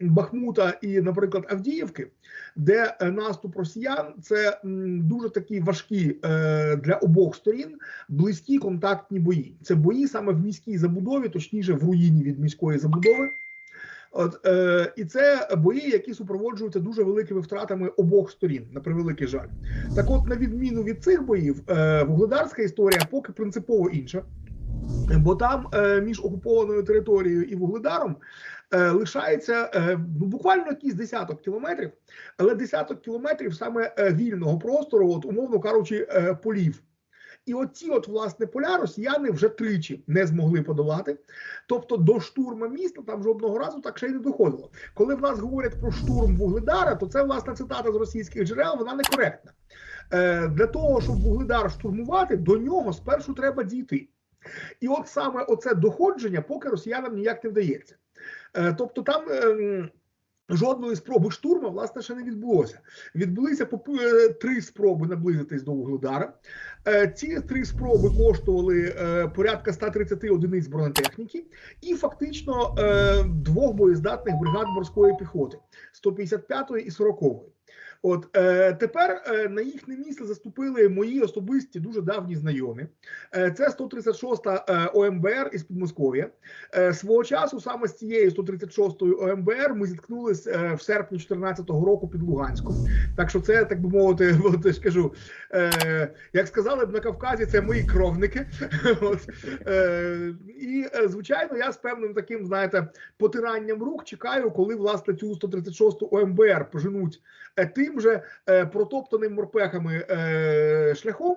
Бахмута і, наприклад, Авдіївки, де е, наступ росіян це дуже такі важкі е, для обох сторін близькі контактні бої. Це бої саме в міській забудові, точніше в руїні від міської забудови. От е, і це бої, які супроводжуються дуже великими втратами обох сторін, на превеликий жаль. Так, от, на відміну від цих боїв, е, вугледарська історія поки принципово інша. Бо там е, між окупованою територією і вугледаром е, лишається е, ну, буквально якийсь десяток кілометрів, але десяток кілометрів саме е, вільного простору, от умовно кажучи, е, полів. І оці, от власне поля росіяни вже тричі не змогли подолати. Тобто до штурма міста там жодного разу так ще й не доходило. Коли в нас говорять про штурм Вугледара, то це власне цитата з російських джерел, вона некоректна. Е, для того, щоб Вугледар штурмувати, до нього спершу треба дійти. І от саме оце доходження, поки росіянам ніяк не вдається. Е, тобто там. ем, Жодної спроби штурму, власне, ще не відбулося. Відбулися е, три спроби наблизитись до Вугледара. Е, Ці три спроби коштували порядка 130 одиниць бронетехніки і фактично двох боєздатних бригад морської піхоти 155-ї і 40-ї. От е, тепер е, на їхнє місце заступили мої особисті дуже давні знайомі. Е, це 136-та е, ОМБР із Підмосков'я. Е, свого часу саме з цією 136-ю ОМБР ми зіткнулись е, в серпні 2014 року під Луганськом. Так що це так би мовити, от, я е, як сказали б на Кавказі, це мої кровники. От, е, і е, звичайно, я з певним таким, знаєте, потиранням рук чекаю, коли власне цю 136-ту ОМБР поженуть Е, тим же е, протоптаним морпехами е, шляхом.